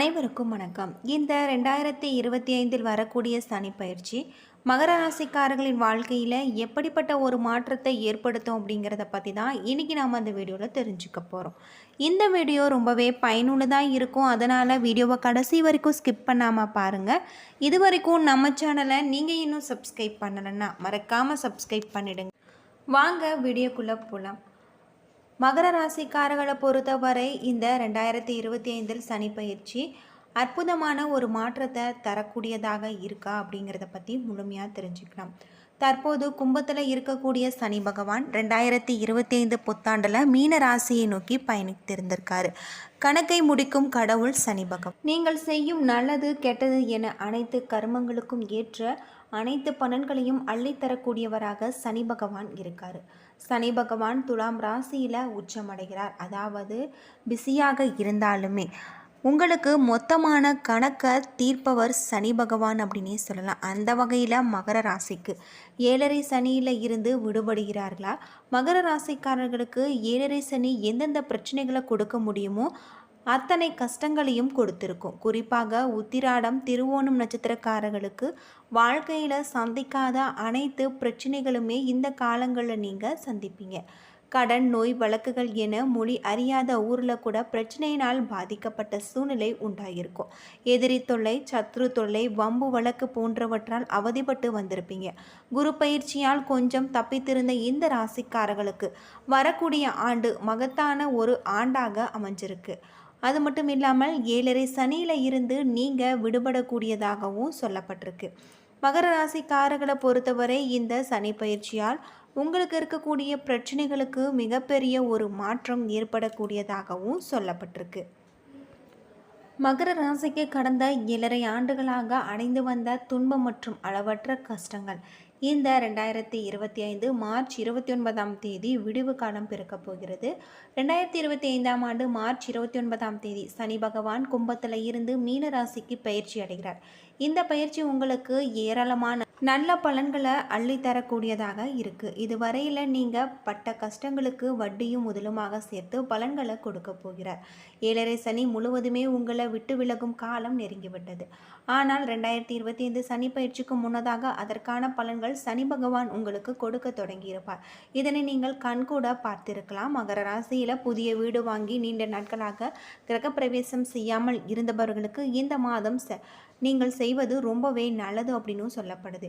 அனைவருக்கும் வணக்கம். இந்த ரெண்டாயிரத்தி இருபத்தி ஐந்தில் வரக்கூடிய சனி பயிற்சி மகர ராசிக்காரர்களின் வாழ்க்கையில் எப்படிப்பட்ட ஒரு மாற்றத்தை ஏற்படுத்தும் அப்படிங்கிறத பற்றி தான் இன்றைக்கி நாம் அந்த வீடியோவில் தெரிஞ்சுக்க போகிறோம் இந்த வீடியோ ரொம்பவே பயனுள்ளதாக இருக்கும். அதனால் வீடியோவை கடைசி வரைக்கும் ஸ்கிப் பண்ணாமல் பாருங்கள் இது வரைக்கும் நம்ம சேனலை நீங்கள் இன்னும் சப்ஸ்கிரைப் பண்ணலைன்னா மறக்காமல் சப்ஸ்கிரைப் பண்ணிடுங்க. வாங்க வீடியோக்குள்ளே போகலாம் மகர ராசிக்காரர்களை பொறுத்தவரை இந்த ரெண்டாயிரத்தி இருபத்தி ஐந்தில் சனி பயிற்சி அற்புதமான ஒரு மாற்றத்தை தரக்கூடியதாக இருக்கா அப்படிங்கிறத பற்றி முழுமையாக தெரிஞ்சுக்கலாம் தற்போது கும்பத்தில் இருக்கக்கூடிய சனி பகவான் ரெண்டாயிரத்தி இருபத்தி ஐந்து புத்தாண்டில் மீன ராசியை நோக்கி பயணித்திருந்திருக்காரு. கணக்கை முடிக்கும் கடவுள் சனி பகவான். நீங்கள் செய்யும் நல்லது கெட்டது என அனைத்து கர்மங்களுக்கும் ஏற்ற அனைத்து பலன்களையும் அள்ளித்தரக்கூடியவராக சனி பகவான் இருக்கார். சனி பகவான் துலாம் ராசியில் உச்சமடைகிறார். அதாவது பிஸியாக இருந்தாலுமே உங்களுக்கு மொத்தமான கணக்கை தீர்ப்பவர் சனி பகவான் அப்படின்னே சொல்லலாம். அந்த வகையில் மகர ராசிக்கு ஏழரை சனியில் இருந்து விடுபடுகிறார்களா? மகர ராசிக்காரர்களுக்கு ஏழரை சனி எந்தெந்த பிரச்சனைகளை கொடுக்க முடியுமோ அத்தனை கஷ்டங்களையும் கொடுத்திருக்கும். குறிப்பாக உத்திராடம் திருவோணம் நட்சத்திரக்காரர்களுக்கு வாழ்க்கையில் சந்திக்காத அனைத்து பிரச்சனைகளுமே இந்த காலங்களில் நீங்கள் சந்திப்பீங்க. கடன் நோய் வழக்குகள் என மொழி அறியாத ஊரில் கூட பிரச்சனையினால் பாதிக்கப்பட்ட சூழ்நிலை உண்டாகிருக்கும் எதிரி தொல்லை சத்ரு தொல்லை வம்பு வழக்கு போன்றவற்றால் அவதிப்பட்டு வந்திருப்பீங்க. குரு பயிற்சியால் கொஞ்சம் தப்பித்திருந்த இந்த ராசிக்காரர்களுக்கு வரக்கூடிய ஆண்டு மகத்தான ஒரு ஆண்டாக அமைஞ்சிருக்கு. அது மட்டும் இல்லாமல் ஏழரை சனியில் இருந்து நீங்கள் விடுபடக்கூடியதாகவும் சொல்லப்பட்டிருக்கு. மகர ராசிக்காரர்களை பொறுத்தவரை இந்த சனி பயிற்சியால் உங்களுக்கு இருக்கக்கூடிய பிரச்சனைகளுக்கு மிகப்பெரிய ஒரு மாற்றம் ஏற்படக்கூடியதாகவும் சொல்லப்பட்டிருக்கு. மகர ராசிக்கு கடந்த ஏழரை ஆண்டுகளாக அடைந்து வந்த துன்பம் மற்றும் அளவற்ற கஷ்டங்கள். இந்த ரெண்டாயிரத்தி இருபத்தி ஐந்து மார்ச் இருபத்தி ஒன்பதாம் தேதி விடுவு காலம் பிறக்கப் போகிறது. ரெண்டாயிரத்தி இருபத்தி ஐந்தாம் ஆண்டு மார்ச் இருபத்தி ஒன்பதாம் தேதி சனி பகவான் கும்பத்தில் இருந்து மீனராசிக்கு பயிற்சி அடைகிறார். இந்த பயிற்சி உங்களுக்கு ஏராளமான நல்ல பலன்களை அள்ளித்தரக்கூடியதாக இருக்குது இதுவரையில் நீங்கள் பட்ட கஷ்டங்களுக்கு வட்டியும் முதலுமாக சேர்த்து பலன்களை கொடுக்க போகிறார். ஏழரை சனி முழுவதுமே உங்களை விட்டு விலகும் காலம் நெருங்கிவிட்டது. ஆனால் ரெண்டாயிரத்தி இருபத்தி ஐந்து சனி பயிற்சிக்கு முன்னதாக அதற்கான பலன்கள் சனி பகவான் உங்களுக்கு கொடுக்க தொடங்கியிருப்பார். இதனை நீங்கள் கண்கூட பார்த்திருக்கலாம். மகர ராசியில் புதிய வீடு வாங்கி நீண்ட நாட்களாக கிரகப்பிரவேசம் செய்யாமல் இருந்தவர்களுக்கு இந்த மாதம் நீங்கள் செய்வது ரொம்பவே நல்லது அப்படின்னும் சொல்லப்படுது.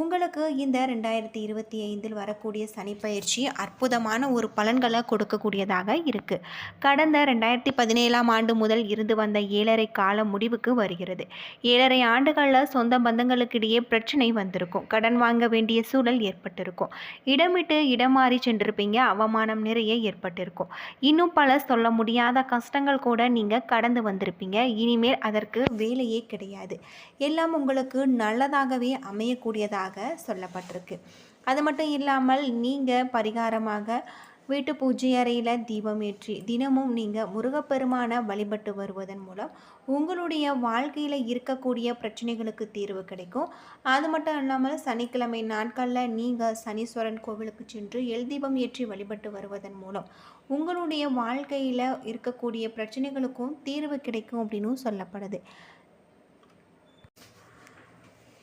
உங்களுக்கு இந்த ரெண்டாயிரத்தி இருபத்தி ஐந்தில் வரக்கூடிய சனிப்பயிற்சி அற்புதமான ஒரு பலன்களை கொடுக்கக்கூடியதாக இருக்குது கடந்த ரெண்டாயிரத்தி பதினேழாம் ஆண்டு முதல் இருந்து வந்த ஏழரை கால முடிவுக்கு வருகிறது. ஏழரை ஆண்டுகளில் சொந்த பந்தங்களுக்கிடையே பிரச்சனை வந்திருக்கும். கடன் வாங்க வேண்டிய சூழல் ஏற்பட்டிருக்கும். இடமிட்டு இடம் மாறி சென்றிருப்பீங்க. அவமானம் நிறைய ஏற்பட்டிருக்கும். இன்னும் பல சொல்ல முடியாத கஷ்டங்கள் கூட நீங்கள் கடந்து வந்திருப்பீங்க. இனிமேல் அதற்கு வேலையே கிடையாது. எல்லாம் உங்களுக்கு நல்லதாகவே அமையக்கூடியதாக சொல்லப்பட்டிருக்கு. அது மட்டும் இல்லாமல் நீங்கள் பரிகாரமாக வீட்டு பூஜை அறையில் தீபம் ஏற்றி தினமும் நீங்கள் முருகப்பெருமானை வழிபட்டு வருவதன் மூலம் உங்களுடைய வாழ்க்கையில் இருக்கக்கூடிய பிரச்சனைகளுக்கு தீர்வு கிடைக்கும். அது மட்டும் இல்லாமல் சனிக்கிழமை நாட்களில் நீங்கள் சனீஸ்வரன் கோவிலுக்கு சென்று எல் தீபம் ஏற்றி வழிபட்டு வருவதன் மூலம் உங்களுடைய வாழ்க்கையில் இருக்கக்கூடிய பிரச்சனைகளுக்கும் தீர்வு கிடைக்கும் அப்படின்னும் சொல்லப்படுது.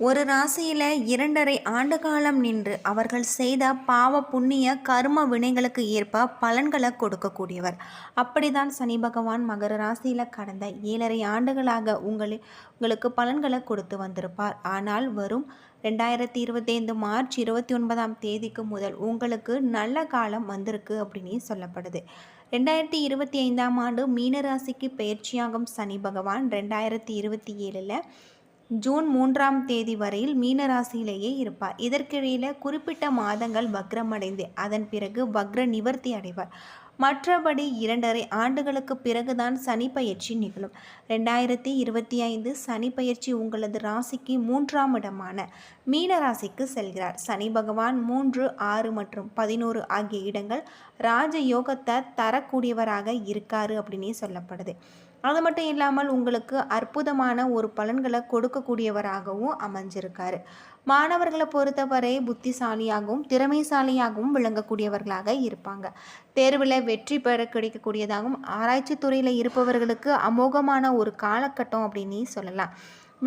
ஒரு ராசியில் இரண்டரை ஆண்டு காலம் நின்று அவர்கள் செய்த பாவ புண்ணிய கர்ம வினைகளுக்கு ஏற்ப பலன்களை கொடுக்கக்கூடியவர். அப்படிதான் சனி பகவான் மகர ராசியில் கடந்த ஏழரை ஆண்டுகளாக உங்களை உங்களுக்கு பலன்களை கொடுத்து வந்திருப்பார். ஆனால் வரும் ரெண்டாயிரத்தி இருபத்தைந்து மார்ச் இருபத்தி ஒன்பதாம் தேதிக்கு முதல் உங்களுக்கு நல்ல காலம் வந்திருக்கு அப்படின்னு சொல்லப்படுது. ரெண்டாயிரத்தி இருபத்தி ஐந்தாம் ஆண்டு மீனராசிக்கு பயிற்சியாகும் சனி பகவான் ரெண்டாயிரத்தி இருபத்தி ஏழில் ஜூன் மூன்றாம் தேதி வரையில் மீனராசியிலேயே இருப்பார். இதற்கிடையில் குறிப்பிட்ட மாதங்கள் வக்ரமடைந்து அதன் பிறகு வக்ர நிவர்த்தி அடைவார். மற்றபடி இரண்டரை ஆண்டுகளுக்கு பிறகுதான் சனி பயிற்சி நிகழும். ரெண்டாயிரத்தி இருபத்தி ஐந்து சனி பயிற்சி உங்களது ராசிக்கு மூன்றாம் இடமான மீன ராசிக்கு செல்கிறார். சனி பகவான் மூன்று ஆறு மற்றும் பதினோரு ஆகிய இடங்கள் ராஜ யோகத்தை தரக்கூடியவராக இருக்காரு அப்படின்னே சொல்லப்படுது. அது மட்டும் இல்லாமல் உங்களுக்கு அற்புதமான ஒரு பலன்களை கொடுக்கக்கூடியவராகவும் அமைஞ்சிருக்காரு. மாணவர்களை பொறுத்தவரை புத்திசாலியாகவும் திறமைசாலியாகவும் விளங்கக்கூடியவர்களாக இருப்பாங்க. தேர்வில் வெற்றி பெற கிடைக்கக்கூடியதாகவும் ஆராய்ச்சி துறையில் இருப்பவர்களுக்கு அமோகமான ஒரு காலகட்டம் அப்படின்னு சொல்லலாம்.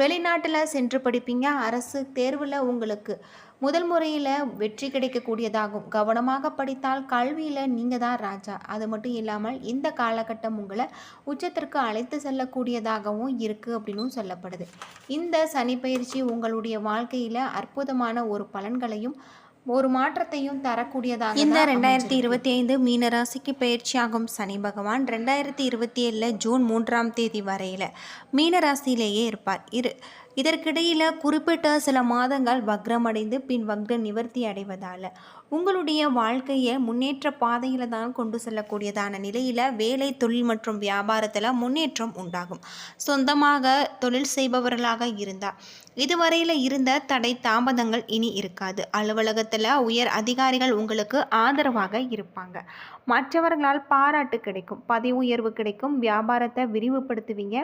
வெளிநாட்டில் சென்று படிப்பீங்க. அரசு தேர்வில் உங்களுக்கு முதல் முறையில் வெற்றி கிடைக்கக்கூடியதாகும். கவனமாக படித்தால் கல்வியில் நீங்கள் தான் ராஜா. அது மட்டும் இல்லாமல் இந்த காலகட்டம் உங்களை உச்சத்திற்கு அழைத்து செல்லக்கூடியதாகவும் இருக்குது அப்படின்னும் சொல்லப்படுது. இந்த சனி பயிற்சி உங்களுடைய வாழ்க்கையில் அற்புதமான ஒரு பலன்களையும் ஒரு மாற்றத்தையும் தரக்கூடியதாக இந்த ரெண்டாயிரத்தி இருபத்தி ஐந்து மீனராசிக்கு பயிற்சியாகும் சனி பகவான் ரெண்டாயிரத்தி இருபத்தி ஏழில் ஜூன் மூன்றாம் தேதி வரையில் மீனராசியிலேயே இருப்பார். இரு இதற்கிடையில் குறிப்பிட்ட சில மாதங்கள் வக்ரமடைந்து பின் வக்ர நிவர்த்தி அடைவதால் உங்களுடைய வாழ்க்கையை முன்னேற்ற பாதையில் தான் கொண்டு செல்லக்கூடியதான நிலையில் வேலை தொழில் மற்றும் வியாபாரத்தில் முன்னேற்றம் உண்டாகும். சொந்தமாக தொழில் செய்பவர்களாக இருந்தால் இதுவரையில் இருந்த தடை தாமதங்கள் இனி இருக்காது. அலுவலகத்தில் உயர் அதிகாரிகள் உங்களுக்கு ஆதரவாக இருப்பாங்க. மற்றவர்களால் பாராட்டு கிடைக்கும் பதவி உயர்வு கிடைக்கும் வியாபாரத்தை விரிவுபடுத்துவீங்க.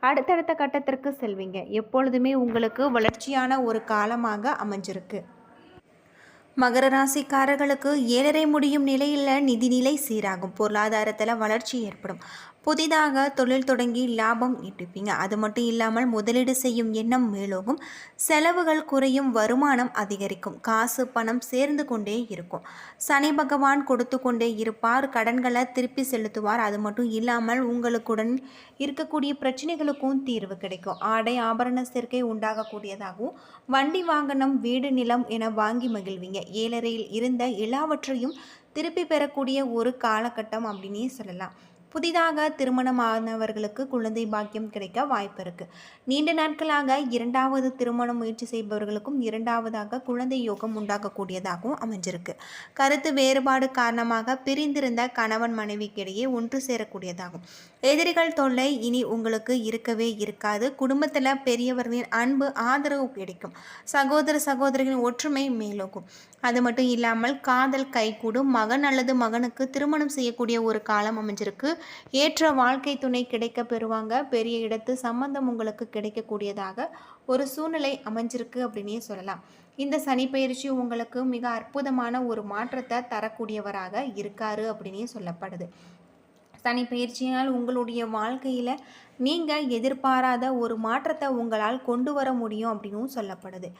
அடுத்தடுத்த கட்டத்திற்கு செல்வீங்க. எப்பொழுதுமே உங்களுக்கு வளர்ச்சியான ஒரு காலமாக அமைஞ்சிருக்கு. மகர ராசிக்காரர்களுக்கு ஏழரை முடியும் நிலையில் நிதிநிலை சீராகும். பொருளாதாரத்தில் வளர்ச்சி ஏற்படும். புதிதாக தொழில் தொடங்கி லாபம் ஈட்டுப்பீங்க அது மட்டும் இல்லாமல் முதலீடு செய்யும் எண்ணம் மேலோகும் செலவுகள் குறையும் வருமானம் அதிகரிக்கும். காசு பணம் சேர்ந்து கொண்டே இருக்கும். சனி பகவான் கொடுத்து கொண்டே இருப்பார். கடன்களை திருப்பி செலுத்துவார். அது மட்டும் இல்லாமல் உங்களுக்குடன் இருக்கக்கூடிய பிரச்சனைகளுக்கும் தீர்வு கிடைக்கும். ஆடை ஆபரண சேர்க்கை உண்டாகக்கூடியதாகவும் வண்டி வாகனம் வீடு நிலம் என வாங்கி மகிழ்வீங்க. ஏழரையில் இருந்த எல்லாவற்றையும் திருப்பி பெறக்கூடிய ஒரு காலகட்டம் அப்படின்னே சொல்லலாம். புதிதாக திருமணமானவர்களுக்கு குழந்தை பாக்கியம் கிடைக்க வாய்ப்பு இருக்குது நீண்ட நாட்களாக இரண்டாவது திருமணம் முயற்சி செய்பவர்களுக்கும் இரண்டாவதாக குழந்தை யோகம் உண்டாகக்கூடியதாகவும் அமைஞ்சிருக்கு. கருத்து வேறுபாடு காரணமாக பிரிந்திருந்த கணவன் மனைவிக்கிடையே ஒன்று சேரக்கூடியதாகும். எதிரிகள் தொல்லை இனி உங்களுக்கு இருக்கவே இருக்காது. குடும்பத்தில் பெரியவர்களின் அன்பு ஆதரவு கிடைக்கும். சகோதர சகோதரிகளின் ஒற்றுமை மேலோகும் அது மட்டும் இல்லாமல் காதல் கைகூடும். மகன் அல்லது மகனுக்கு திருமணம் செய்யக்கூடிய ஒரு காலம் அமைஞ்சிருக்கு. ஏற்ற வாழ்க்கை துணை கிடைக்க பெறுவாங்க. பெரிய இடத்து சம்பந்தம் உங்களுக்கு கிடைக்கக்கூடியதாக ஒரு சூழ்நிலை அமைஞ்சிருக்கு அப்படின்னே சொல்லலாம். இந்த சனி பயிற்சி உங்களுக்கு மிக அற்புதமான ஒரு மாற்றத்தை தரக்கூடியவராக இருக்காரு அப்படின்னே சொல்லப்படுது. சனி பயிற்சியினால் உங்களுடைய வாழ்க்கையில் நீங்கள் எதிர்பாராத ஒரு மாற்றத்தை உங்களால் கொண்டு வர முடியும் அப்படின்னும் சொல்லப்படுது.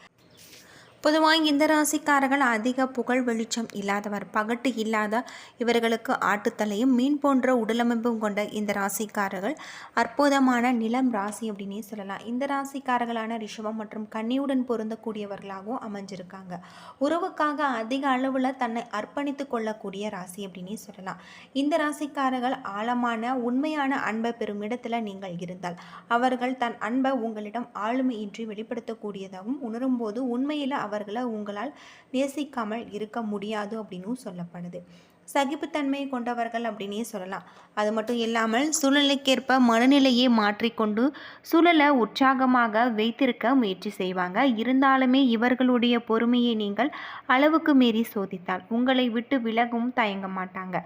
பொதுவாக இந்த ராசிக்காரர்கள் அதிக புகழ் வெளிச்சம் இல்லாதவர் பகட்டு இல்லாத இவர்களுக்கு ஆட்டுத்தலையும் மீன் போன்ற உடலமைப்பும் கொண்ட இந்த ராசிக்காரர்கள் அற்புதமான நிலம் ராசி அப்படின்னே சொல்லலாம். இந்த ராசிக்காரர்களான ரிஷபம் மற்றும் கன்னியுடன் பொருந்தக்கூடியவர்களாகவும் அமைஞ்சிருக்காங்க. உறவுக்காக அதிக அளவில் தன்னை அர்ப்பணித்து கொள்ளக்கூடிய ராசி அப்படின்னே சொல்லலாம். இந்த ராசிக்காரர்கள் ஆழமான உண்மையான அன்பை பெறும் இடத்துல நீங்கள் இருந்தால் அவர்கள் தன் அன்பை உங்களிடம் ஆளுமையின்றி வெளிப்படுத்தக்கூடியதாகவும் உணரும்போது உண்மையில் அவர்களை உங்களால் நேசிக்காமல் இருக்க முடியாது அப்படின்னும் சொல்லப்படுது. சகிப்புத்தன்மை கொண்டவர்கள் அப்படின்னே சொல்லலாம். அது மட்டும் இல்லாமல் சூழ்நிலைக்கேற்ப மனநிலையை மாற்றிக்கொண்டு சூழலை உற்சாகமாக வைத்திருக்க முயற்சி செய்வாங்க. இருந்தாலுமே இவர்களுடைய பொறுமையை நீங்கள் அளவுக்கு மீறி சோதித்தால் உங்களை விட்டு விலகும் தயங்க மாட்டாங்க.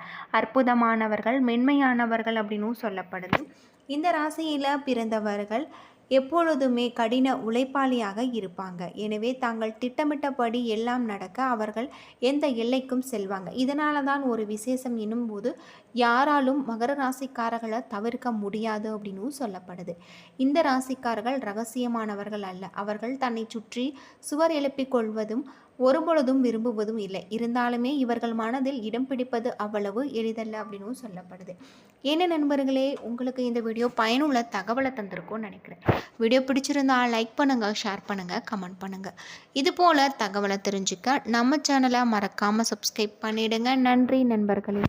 அற்புதமானவர்கள் மென்மையானவர்கள் அப்படின்னும் சொல்லப்படுது. இந்த ராசியில் பிறந்தவர்கள் எப்பொழுதுமே கடின உழைப்பாளியாக இருப்பாங்க. எனவே தாங்கள் திட்டமிட்டபடி எல்லாம் நடக்க அவர்கள் எந்த எல்லைக்கும் செல்வாங்க. இதனால தான் ஒரு விசேஷம் என்னும்போது யாராலும் மகர ராசிக்காரர்களை தவிர்க்க முடியாது அப்படின்னு சொல்லப்படுது. இந்த ராசிக்காரர்கள் ரகசியமானவர்கள் அல்ல. அவர்கள் தன்னை சுற்றி சுவர் எழுப்பிக் கொள்வதும் ஒருபொழுதும் விரும்புவதும் இல்லை. இருந்தாலுமே இவர்கள் மனதில் இடம் பிடிப்பது அவ்வளவு எளிதல்ல அப்படின்னு சொல்லப்படுது. என்ன நண்பர்களே உங்களுக்கு இந்த வீடியோ பயனுள்ள தகவலை தந்திருக்கும்னு நினைக்கிறேன். வீடியோ பிடிச்சிருந்தா லைக் பண்ணுங்கள் ஷேர் பண்ணுங்கள் கமெண்ட் பண்ணுங்கள் இது போல் தகவலை தெரிஞ்சுக்க நம்ம சேனலை மறக்காமல் சப்ஸ்கிரைப் பண்ணிவிடுங்க நன்றி நண்பர்களே.